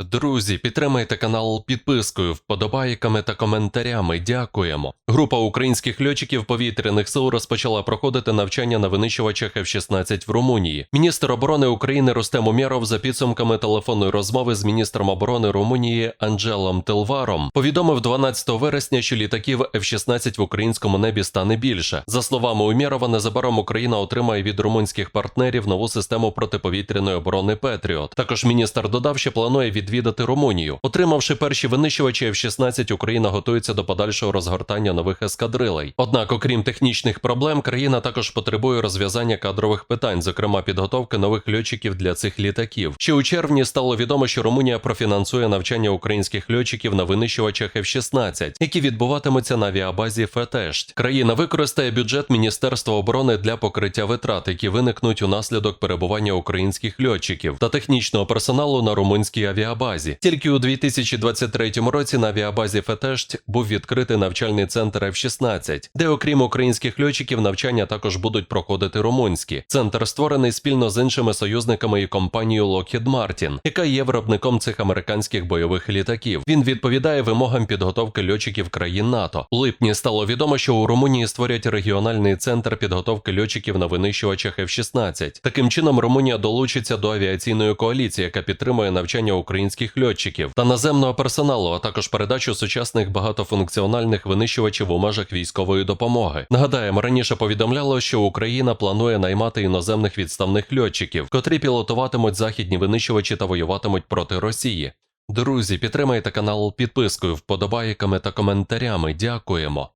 Друзі, підтримайте канал підпискою, вподобайками та коментарями. Дякуємо. Група українських льотчиків повітряних сил розпочала проходити навчання на винищувачах F-16 в Румунії. Міністр оборони України Рустем Умєров за підсумками телефонної розмови з міністром оборони Румунії Анджелом Телваром повідомив 12 вересня, що літаків F-16 в українському небі стане більше. За словами Умєрова, незабаром Україна отримає від румунських партнерів нову систему протиповітряної оборони Петріот. Також міністр додав, що планує відвідати Румунію. Отримавши перші винищувачі F-16, Україна готується до подальшого розгортання нових ескадрилей. Однак, окрім технічних проблем, країна також потребує розв'язання кадрових питань, зокрема підготовки нових льотчиків для цих літаків. Ще у червні стало відомо, що Румунія профінансує навчання українських льотчиків на винищувачах F-16, які відбуватимуться на авіабазі Фетешт. Країна використає бюджет Міністерства оборони для покриття витрат, які виникнуть унаслідок перебування українських льотчиків та технічного персоналу на румунській авіабазі. Тільки у 2023 році на авіабазі Фетешт був відкритий навчальний центр F-16, де, окрім українських льотчиків, навчання також будуть проходити румунські. Центр створений спільно з іншими союзниками і компанією Lockheed Martin, яка є виробником цих американських бойових літаків. Він відповідає вимогам підготовки льотчиків країн НАТО. У липні стало відомо, що у Румунії створять регіональний центр підготовки льотчиків на винищувачах F-16. Таким чином, Румунія долучиться до авіаційної коаліції, яка підтримує навчання українських льотчиків та наземного персоналу, а також передачу сучасних багатофункціональних винищувачів у межах військової допомоги. Нагадаємо, раніше повідомляло, що Україна планує наймати іноземних відставних льотчиків, котрі пілотуватимуть західні винищувачі та воюватимуть проти Росії. Друзі, підтримайте канал підпискою, вподобайками та коментарями. Дякуємо.